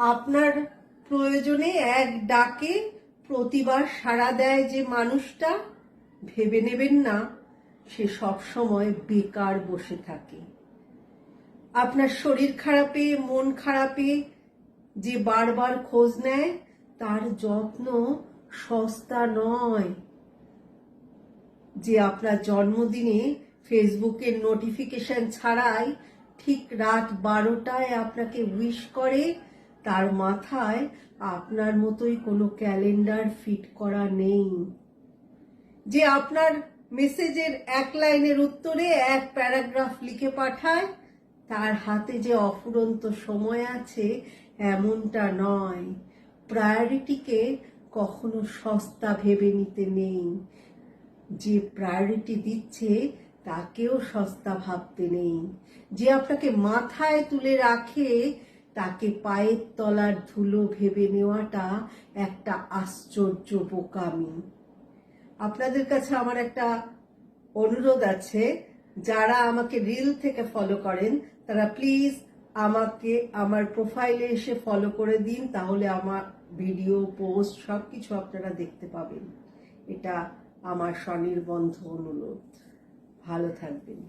আপনার প্রয়োজনে এক ডাকে প্রতিবার সাড়া দেয় যে মানুষটা, ভেবে নেবেন না, সে সবসময় বেকার বসে থাকে। আপনার শরীর খারাপে, মন খারাপে, যে বারবার খোঁজ নেয়, তার যত্ন সস্তা নয়। যে আপনার জন্মদিনে ফেসবুকের নোটিফিকেশন ছাড়াই ঠিক রাত বারোটায় আপনাকে উইশ করে তার মাথায় আপনার মতোই কোনো ক্যালেন্ডার ফিট করা নেই। যে আপনার মেসেজের এক লাইনের উত্তরে এক প্যারাগ্রাফ লিখে পাঠায়, তার হাতে যে অফুরন্ত সময় আছে এমনটা নয়। প্রায়োরিটিকে কখনো সস্তা ভেবে নিতে নেই। যে প্রায়োরিটি দিচ্ছে, তাকেও সস্তা ভাবতে নেই। যে আপনাকে মাথায় তুলে রাখে তাকে পায়ের তলার ধুলো ভেবে নেওয়াটা একটা আশ্চর্য বোকামি। আপনাদের কাছে আমার একটা অনুরোধ আছে, যারা আমাকে রিল থেকে ফলো করেন, তারা প্লিজ আমাকে আমার প্রোফাইলে এসে ফলো করে দিন, তাহলে আমার ভিডিও পোস্ট সব কিছু আপনারা দেখতে পাবেন। এটা আমার স্বনির্বন্ধ অনুরোধ। ভালো থাকবেন।